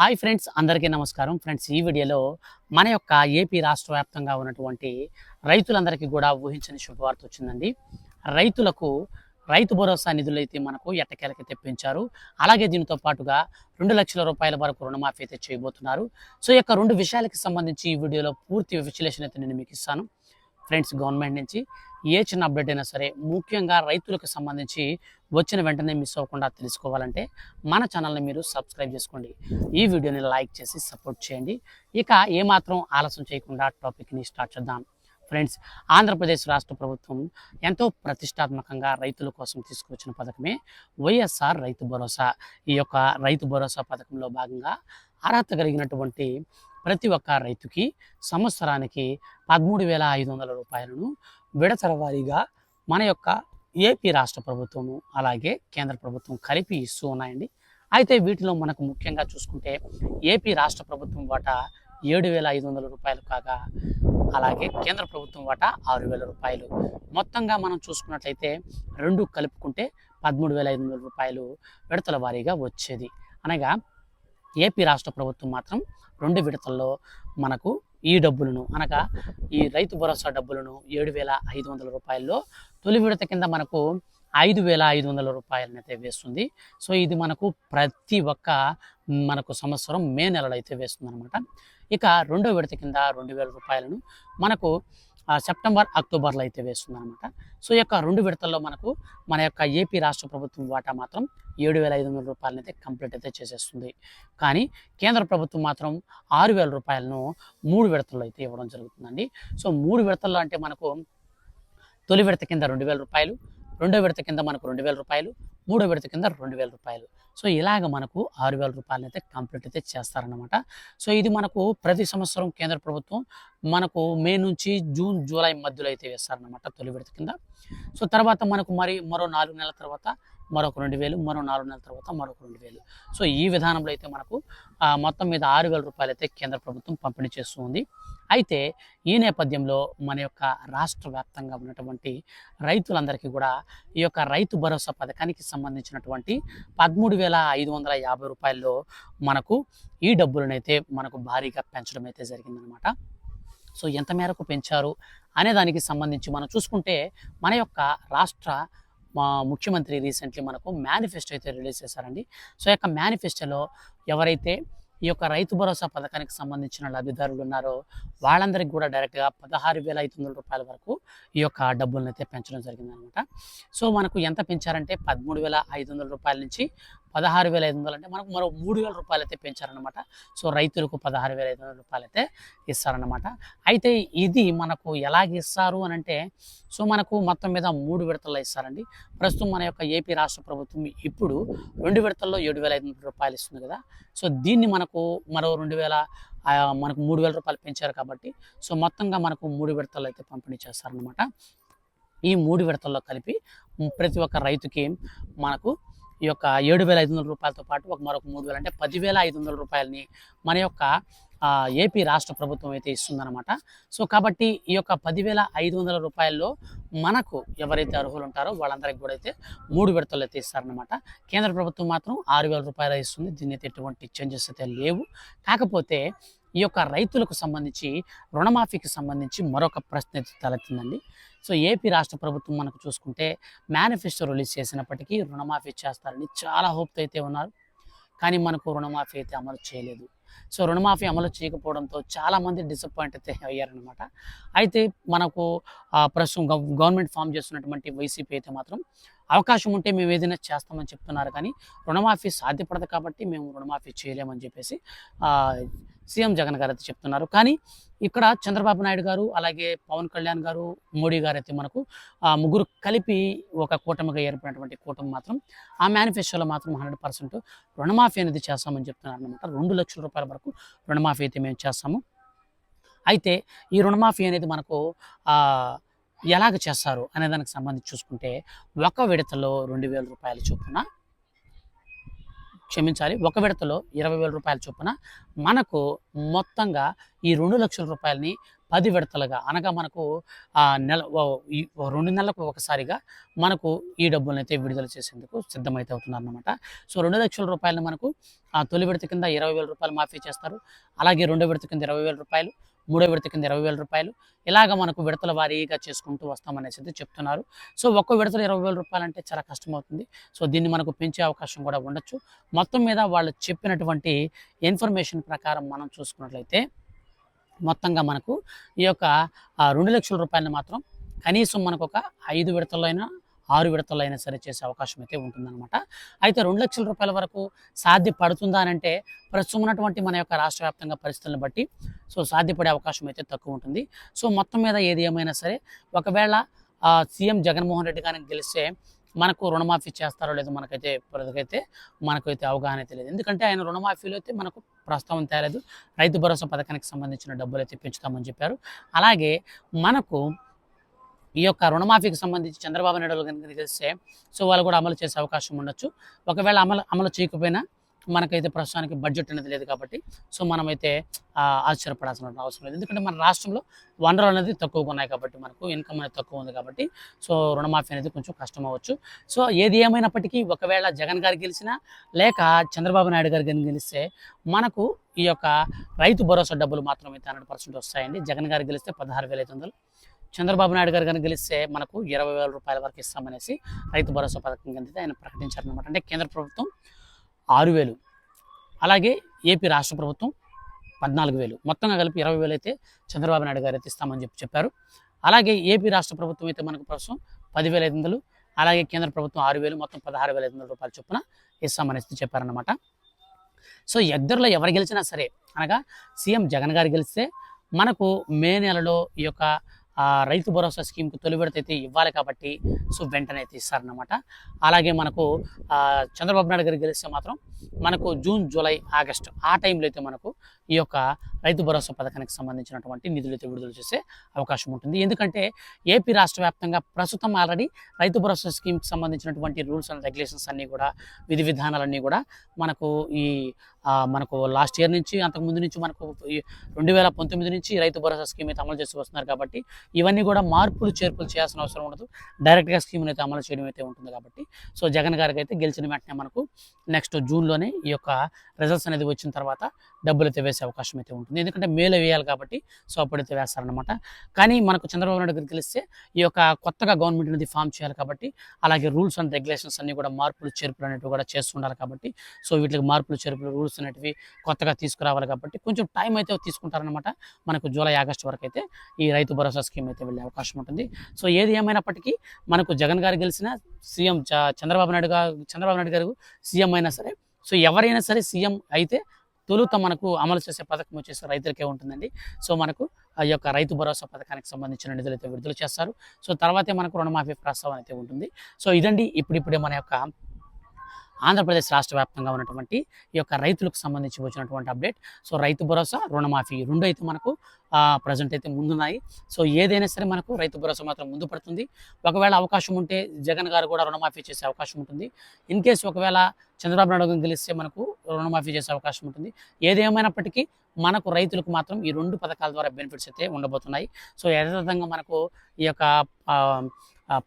Hi friends అందరికీ నమస్కారం. Friends ఈ వీడియోలో మన యొక్క ఏపీ రాష్ట్ర వ్యాప్తంగా ఉన్నటువంటి రైతులందరికీ కూడా ఊహించని శుభవార్త వచ్చిందండి. రైతులకు రైతు భరోసా నిధులు అయితే మనకు ఎట్టకేలకి తెప్పించారు. అలాగే దీనితో పాటుగా రెండు లక్షల రూపాయల వరకు రుణమాఫీ అయితే చేయబోతున్నారు. సో ఈ యొక్క రెండు విషయాలకి సంబంధించి ఈ వీడియోలో పూర్తి విశ్లేషణ అయితే నేను మీకు ఇస్తాను. ఫ్రెండ్స్ గవర్నమెంట్ నుంచి ఏ చిన్న అప్డేట్ అయినా సరే ముఖ్యంగా రైతులకు సంబంధించి వచ్చిన వెంటనే మిస్ అవ్వకుండా తెలుసుకోవాలంటే మన ఛానల్ని మీరు సబ్స్క్రైబ్ చేసుకోండి. ఈ వీడియోని లైక్ చేసి సపోర్ట్ చేయండి. ఇక ఏమాత్రం ఆలస్యం చేయకుండా టాపిక్ని స్టార్ట్ చేద్దాం. ఫ్రెండ్స్ ఆంధ్రప్రదేశ్ రాష్ట్ర ప్రభుత్వం ఎంతో ప్రతిష్టాత్మకంగా రైతుల కోసం తీసుకువచ్చిన పథకమే వైఎస్ఆర్ రైతు భరోసా. ఈ యొక్క రైతు భరోసా పథకంలో భాగంగా అర్హత కలిగినటువంటి ప్రతి ఒక్క రైతుకి సంవత్సరానికి పదమూడు వేల ఐదు వందల రూపాయలను విడతల వారీగా మన యొక్క ఏపీ రాష్ట్ర ప్రభుత్వము అలాగే కేంద్ర ప్రభుత్వం కలిపి ఇస్తూ ఉన్నాయండి. అయితే వీటిలో మనకు ముఖ్యంగా చూసుకుంటే ఏపీ రాష్ట్ర ప్రభుత్వం వాటా ఏడు వేల ఐదు వందల రూపాయలు కాగా అలాగే కేంద్ర ప్రభుత్వం వాటా ఆరు వేల రూపాయలు. మొత్తంగా మనం చూసుకున్నట్లయితే రెండు కలుపుకుంటే పదమూడు వేల ఐదు వందల రూపాయలు విడతల వారీగా వచ్చేది. అనగా ఏపీ రాష్ట్ర ప్రభుత్వం మాత్రం రెండు విడతల్లో మనకు ఈ డబ్బులను అనగా ఈ రైతు భరోసా డబ్బులను ఏడు వేల ఐదు వందల రూపాయల్లో తొలి విడత కింద మనకు ఐదు వేల ఐదు వందల రూపాయలను అయితే వేస్తుంది. సో ఇది మనకు ప్రతి ఒక్క మనకు సంవత్సరం మే నెలలో అయితే వేస్తుంది అనమాట ఇక రెండో విడత కింద రెండు వేల రూపాయలను మనకు సెప్టెంబర్ అక్టోబర్లో అయితే వేస్తుంది అనమాట సో ఈ యొక్క రెండు విడతల్లో మనకు మన యొక్క ఏపీ రాష్ట్ర ప్రభుత్వం వాటా మాత్రం ఏడు వేల ఐదు వందల రూపాయలను అయితే కంప్లీట్ అయితే చేసేస్తుంది. కానీ కేంద్ర ప్రభుత్వం మాత్రం ఆరు వేల రూపాయలను మూడు విడతల్లో అయితే ఇవ్వడం జరుగుతుందండి. సో మూడు విడతల్లో అంటే మనకు తొలి విడత కింద రెండు వేల రూపాయలు రెండో విడత కింద మనకు రెండు వేల రూపాయలు మూడో విడత కింద రెండు వేల రూపాయలు. సో ఇలాగ మనకు ఆరు వేల రూపాయలు అయితే కంప్లీట్ అయితే చేస్తారనమాట సో ఇది మనకు ప్రతి సంవత్సరం కేంద్ర ప్రభుత్వం మనకు మే నుంచి జూన్ జూలై మధ్యలో అయితే వేస్తారన్నమాట తొలి విడత కింద. సో తర్వాత మనకు మరి మరో నాలుగు నెలల తర్వాత మరొక రెండు వేలు మరో నాలుగు నెలల తర్వాత మరొక రెండు వేలు. సో ఈ విధానంలో అయితే మనకు మొత్తం మీద ఆరు వేల రూపాయలు అయితే కేంద్ర ప్రభుత్వం పంపిణీ చేస్తూ ఉంది అయితే ఈ నేపథ్యంలో మన యొక్క రాష్ట్ర వ్యాప్తంగా ఉన్నటువంటి రైతులందరికీ కూడా ఈ యొక్క రైతు భరోసా పథకానికి సంబంధించినటువంటి పదమూడు వేల ఐదు వందల యాభై రూపాయల్లో మనకు ఈ డబ్బులనైతే మనకు భారీగా పెంచడం అయితే జరిగిందనమాట సో ఎంత మేరకు పెంచారు అనే దానికి సంబంధించి మనం చూసుకుంటే మన యొక్క రాష్ట్ర మా ముఖ్యమంత్రి రీసెంట్లీ మనకు మేనిఫెస్టో అయితే రిలీజ్ చేశారండి. సో యొక్క మేనిఫెస్టోలో ఎవరైతే ఈ యొక్క రైతు భరోసా పథకానికి సంబంధించిన లబ్ధిదారులు ఉన్నారో వాళ్ళందరికీ కూడా డైరెక్ట్గా పదహారు వేల ఐదు వందల రూపాయల వరకు ఈ యొక్క డబ్బులను అయితే పెంచడం జరిగిందనమాట. సో మనకు ఎంత పెంచారంటే పదమూడు వేల ఐదు వందల రూపాయల నుంచి పదహారు వేల ఐదు వందలు అంటే మనకు మరో మూడు వేల రూపాయలు అయితే పెంచారనమాట సో రైతులకు పదహారు వేల ఐదు వందల రూపాయలు అయితే ఇస్తారనమాట అయితే ఇది మనకు ఎలాగ ఇస్తారు అని అంటే సో మనకు మొత్తం మీద మూడు విడతల్లో ఇస్తారండి. ప్రస్తుతం మన యొక్క ఏపీ రాష్ట్ర ప్రభుత్వం ఇప్పుడు రెండు విడతల్లో ఏడు వేల ఐదు వందల రూపాయలు ఇస్తుంది కదా. సో దీన్ని మనకు మరో రెండు వేల మనకు మూడు వేల రూపాయలు పెంచారు కాబట్టి సో మొత్తంగా మనకు మూడు విడతల్లో అయితే పంపిణీ చేస్తారనమాట ఈ మూడు విడతల్లో కలిపి ప్రతి ఒక్క రైతుకి మనకు ఈ యొక్క ఏడు వేల ఐదు వందల రూపాయలతో పాటు ఒక మరొక మూడు వేలు అంటే పదివేల ఐదు వందల రూపాయలని మన యొక్క ఏపీ రాష్ట్ర ప్రభుత్వం అయితే ఇస్తుందన్నమాట. సో కాబట్టి ఈ యొక్క పదివేల ఐదు వందల రూపాయల్లో మనకు ఎవరైతే అర్హులు ఉంటారో వాళ్ళందరికీ కూడా అయితే మూడు విడతలు అయితే ఇస్తారనమాట కేంద్ర ప్రభుత్వం మాత్రం ఆరు వేల రూపాయలు ఇస్తుంది. దీన్ని అయితే ఎటువంటి చేంజెస్ అయితే లేవు. కాకపోతే ఈ యొక్క రైతులకు సంబంధించి రుణమాఫీకి సంబంధించి మరొక ప్రశ్న తలెత్తిందండి. సో ఏపీ రాష్ట్ర ప్రభుత్వం మనకు చూసుకుంటే మేనిఫెస్టో రిలీజ్ చేసినప్పటికీ రుణమాఫీ చేస్తారని చాలా హోప్తో అయితే ఉన్నారు. కానీ మనకు రుణమాఫీ అయితే అమలు చేయలేదు. సో రుణమాఫీ అమలు చేయకపోవడంతో చాలామంది డిసప్పాయింట్ అయితే అయ్యారనమాట అయితే మనకు ప్రస్తుతం గవర్నమెంట్ ఫామ్ చేస్తున్నటువంటి వైసీపీ అయితే మాత్రం అవకాశం ఉంటే మేము ఏదైనా చేస్తామని చెప్తున్నారు కానీ రుణమాఫీ సాధ్యపడదు కాబట్టి మేము రుణమాఫీ చేయలేమని చెప్పేసి సీఎం జగన్ గారు అయితే చెప్తున్నారు. కానీ ఇక్కడ చంద్రబాబు నాయుడు గారు అలాగే పవన్ కళ్యాణ్ గారు మోడీ గారు అయితే మనకు ఆ ముగ్గురు కలిపి ఒక కూటమిగా ఏర్పడినటువంటి కూటమి మాత్రం ఆ మేనిఫెస్టోలో మాత్రం హండ్రెడ్ పర్సెంట్ రుణమాఫీ అనేది చేస్తామని చెప్తున్నారు అనమాట రెండు లక్షల రూపాయల వరకు రుణమాఫీ అయితే మేము చేస్తాము. అయితే ఈ రుణమాఫీ అనేది మనకు ఎలాగ చేస్తారు అనే దానికి సంబంధించి చూసుకుంటే ఒక విడతలో రెండు వేల రూపాయల చొప్పున క్షమించాలి ఒక విడతలో ఇరవై వేల రూపాయల చొప్పున మనకు మొత్తంగా ఈ రెండు లక్షల రూపాయలని పది విడతలుగా అనగా మనకు నెల ఈ రెండు నెలలకు ఒకసారిగా మనకు ఈ డబ్బులను అయితే విడుదల చేసేందుకు సిద్ధమైతే అవుతున్నారనమాట సో రెండు లక్షల రూపాయలు మనకు తొలి విడత కింద ఇరవై వేల రూపాయలు మాఫీ చేస్తారు. అలాగే రెండో విడత కింద ఇరవై వేల రూపాయలు మూడో విడత కింద ఇరవై వేల రూపాయలు. ఇలాగ మనకు విడతల వారీగా చేసుకుంటూ వస్తామనేసి అయితే చెప్తున్నారు. సో ఒక్క విడతలు ఇరవై వేల రూపాయలు అంటే చాలా కష్టమవుతుంది. సో దీన్ని మనకు పెంచే అవకాశం కూడా ఉండొచ్చు. మొత్తం మీద వాళ్ళు చెప్పినటువంటి ఇన్ఫర్మేషన్ ప్రకారం మనం చూసుకున్నట్లయితే మొత్తంగా మనకు ఈ యొక్క రెండు లక్షల రూపాయలని మాత్రం కనీసం మనకు ఒక ఐదు విడతల్లో అయినా ఆరు విడతలు అయినా సరే చేసే అవకాశం అయితే ఉంటుందన్నమాట. అయితే రెండు లక్షల రూపాయల వరకు సాధ్యపడుతుందా అని అంటే ప్రస్తుతం ఉన్నటువంటి మన యొక్క రాష్ట్ర వ్యాప్తంగా పరిస్థితులను బట్టి సో సాధ్యపడే అవకాశం అయితే తక్కువ ఉంటుంది. సో మొత్తం మీద ఏది ఏమైనా సరే ఒకవేళ సీఎం జగన్మోహన్ రెడ్డి గారిని గెలిస్తే మనకు రుణమాఫీ చేస్తారో లేదో మనకైతే ఇప్పటికైతే మనకైతే అవగాహన అయితే లేదు. ఎందుకంటే ఆయన రుణమాఫీలో అయితే మనకు ప్రస్తావన తేలేదు. రైతు భరోసా పథకానికి సంబంధించిన డబ్బులు అయితే పెంచుతామని చెప్పారు. అలాగే మనకు ఈ యొక్క రుణమాఫీకి సంబంధించి చంద్రబాబు నాయుడు కనుక తెలిస్తే సో వాళ్ళు కూడా అమలు చేసే అవకాశం ఉండొచ్చు. ఒకవేళ అమలు అమలు చేయకపోయినా మనకైతే ప్రస్తుతానికి బడ్జెట్ అనేది లేదు కాబట్టి సో మనమైతే ఆశ్చర్యపడాల్సిన అవసరం లేదు. ఎందుకంటే మన రాష్ట్రంలో వనరులు అనేది తక్కువగా ఉన్నాయి కాబట్టి మనకు ఇన్కమ్ అనేది తక్కువ ఉంది కాబట్టి సో రుణమాఫీ అనేది కొంచెం కష్టం అవ్వచ్చు. సో ఏది ఏమైనప్పటికీ ఒకవేళ జగన్ గారు గెలిచినా లేక చంద్రబాబు నాయుడు గారు కానీ గెలిస్తే మనకు ఈ యొక్క రైతు భరోసా డబ్బులు మాత్రం అయితే హండ్రెడ్ పర్సెంట్ వస్తాయండి. జగన్ గారు గెలిస్తే పదహారు వేల ఐదు వందలు చంద్రబాబు నాయుడు గారు కనుక గెలిస్తే మనకు ఇరవై వేల రూపాయల వరకు ఇస్తామనేసి రైతు భరోసా పథకం కింద ఆయన ప్రకటించారనమాట అంటే కేంద్ర ప్రభుత్వం ఆరు వేలు అలాగే ఏపీ రాష్ట్ర ప్రభుత్వం పద్నాలుగు వేలు. మొత్తంగా కలిపి ఇరవై వేలు అయితే చంద్రబాబు నాయుడు గారు అయితే ఇస్తామని చెప్పి చెప్పారు. అలాగే ఏపీ రాష్ట్ర ప్రభుత్వం అయితే మనకు ప్రస్తుతం పదివేల ఐదు వందలు అలాగే కేంద్ర ప్రభుత్వం ఆరు వేలు మొత్తం పదహారు వేల ఐదు వందల రూపాయల చొప్పున ఇస్తామనేసి చెప్పారనమాట సో ఇద్దరిలో ఎవరు గెలిచినా సరే అనగా సీఎం జగన్ గారు గెలిస్తే మనకు మే నెలలో ఈ యొక్క ఆ, రైతు భరోసా స్కీమ్కి తొలి విడత అయితే ఇవ్వాలి కాబట్టి సో వెంటనే అయితే ఇస్తారనమాట అలాగే మనకు చంద్రబాబు నాయుడు గారు గెలిస్తే మాత్రం మనకు జూన్ జూలై ఆగస్టు ఆ టైంలో అయితే మనకు ఈ యొక్క రైతు భరోసా పథకానికి సంబంధించినటువంటి నిధులు అయితే విడుదల చేసే అవకాశం ఉంటుంది. ఎందుకంటే ఏపీ రాష్ట్ర వ్యాప్తంగా ప్రస్తుతం ఆల్రెడీ రైతు భరోసా స్కీమ్కి సంబంధించినటువంటి రూల్స్ అండ్ రెగ్యులేషన్స్ అన్నీ కూడా విధి విధానాలన్నీ కూడా మనకు ఈ మనకు లాస్ట్ ఇయర్ నుంచి అంతకుముందు నుంచి మనకు ఈ రెండు వేల పంతొమ్మిది నుంచి రైతు భరోసా స్కీమ్ అయితే అమలు చేస్తూ వస్తున్నారు కాబట్టి ఇవన్నీ కూడా మార్పులు చేర్పులు చేయాల్సిన అవసరం ఉండదు. డైరెక్ట్గా స్కీమ్ని అయితే అమలు చేయడం అయితే ఉంటుంది కాబట్టి. సో జగన్ గారికి అయితే గెలిచిన వెంటనే మనకు నెక్స్ట్ జూన్లోనే ఈ యొక్క రిజల్ట్స్ అనేది వచ్చిన తర్వాత డబ్బులు అయితే వేసే అవకాశం అయితే ఉంటుంది. ఎందుకంటే మేలు వేయాలి కాబట్టి సో అప్పుడైతే వేస్తారనమాట కానీ మనకు చంద్రబాబు నాయుడు గారికి తెలిస్తే ఈ యొక్క కొత్తగా గవర్నమెంట్ అనేది ఫామ్ చేయాలి కాబట్టి అలాగే రూల్స్ అండ్ రెగ్యులేషన్స్ అన్ని కూడా మార్పులు చేర్పులు అనేవి కూడా చేస్తుండాలి కాబట్టి సో వీటికి మార్పులు చేర్పులు రూల్స్ అనేటివి కొత్తగా తీసుకురావాలి కాబట్టి కొంచెం టైం అయితే తీసుకుంటారనమాట మనకు జూలై ఆగస్టు వరకు అయితే ఈ రైతు భరోసా స్కీమ్ అయితే వెళ్ళే అవకాశం ఉంటుంది. సో ఏది ఏమైనప్పటికీ మనకు జగన్ గారు గెలిచిన సీఎం చంద్రబాబు నాయుడు గారు చంద్రబాబు నాయుడు గారు సీఎం అయినా సరే సో ఎవరైనా సరే సీఎం అయితే తొలుత మనకు అమలు చేసే పథకం వచ్చేసి రైతులకే ఉంటుందండి. సో మనకు ఆ యొక్క రైతు భరోసా పథకానికి సంబంధించిన నిధులు అయితే విడుదల చేస్తారు. సో తర్వాతే మనకు రుణమాఫీ ప్రస్తావన అయితే ఉంటుంది. సో ఇదండి ఇప్పుడిప్పుడే మన యొక్క ఆంధ్రప్రదేశ్ రాష్ట్ర వ్యాప్తంగా ఉన్నటువంటి ఈ యొక్క రైతులకు సంబంధించి వచ్చినటువంటి అప్డేట్. సో రైతు భరోసా రుణమాఫీ రెండు అయితే మనకు ప్రజెంట్ అయితే ముందున్నాయి. సో ఏదైనా సరే మనకు రైతు భరోసా మాత్రం ముందు పడుతుంది. ఒకవేళ అవకాశం ఉంటే జగన్ గారు కూడా రుణమాఫీ చేసే అవకాశం ఉంటుంది. ఇన్ కేసు ఒకవేళ చంద్రబాబు నాయుడు గారు గెలిస్తే మనకు రుణమాఫీ చేసే అవకాశం ఉంటుంది. ఏదేమైనప్పటికీ మనకు రైతులకు మాత్రం ఈ రెండు పథకాల ద్వారా బెనిఫిట్స్ అయితే ఉండబోతున్నాయి. సో యథాతథంగా మనకు ఈ యొక్క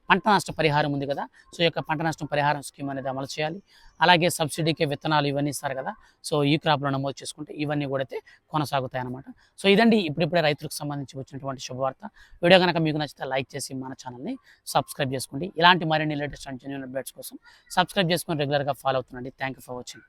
పంట నష్ట పరిహారం ఉంది కదా. సో ఈ యొక్క పంట నష్టం పరిహారం స్కీమ్ అనేది అమలు చేయాలి. అలాగే సబ్సిడీకి విత్తనాలు ఇవన్నీ ఇస్తారు కదా. సో ఈ క్రాప్లో నమోదు చేసుకుంటే ఇవన్నీ కూడా అయితే కొనసాగుతాయి అన్నమాట సో ఇదండి ఇప్పుడిప్పుడే రైతులకు సంబంధించి వచ్చినటువంటి శుభవార్త. వీడియో కనుక మీకు నచ్చితే లైక్ చేసి మన ఛానల్ని సబ్స్క్రైబ్ చేసుకోండి. ఇలాంటి మరిన్ని లేటెస్ట్ అండ్ జెన్యున్ అప్డేట్స్ కోసం సబ్స్క్రైబ్ చేసుకొని రెగ్యులర్గా follow అవుతుండండి. Thank you for watching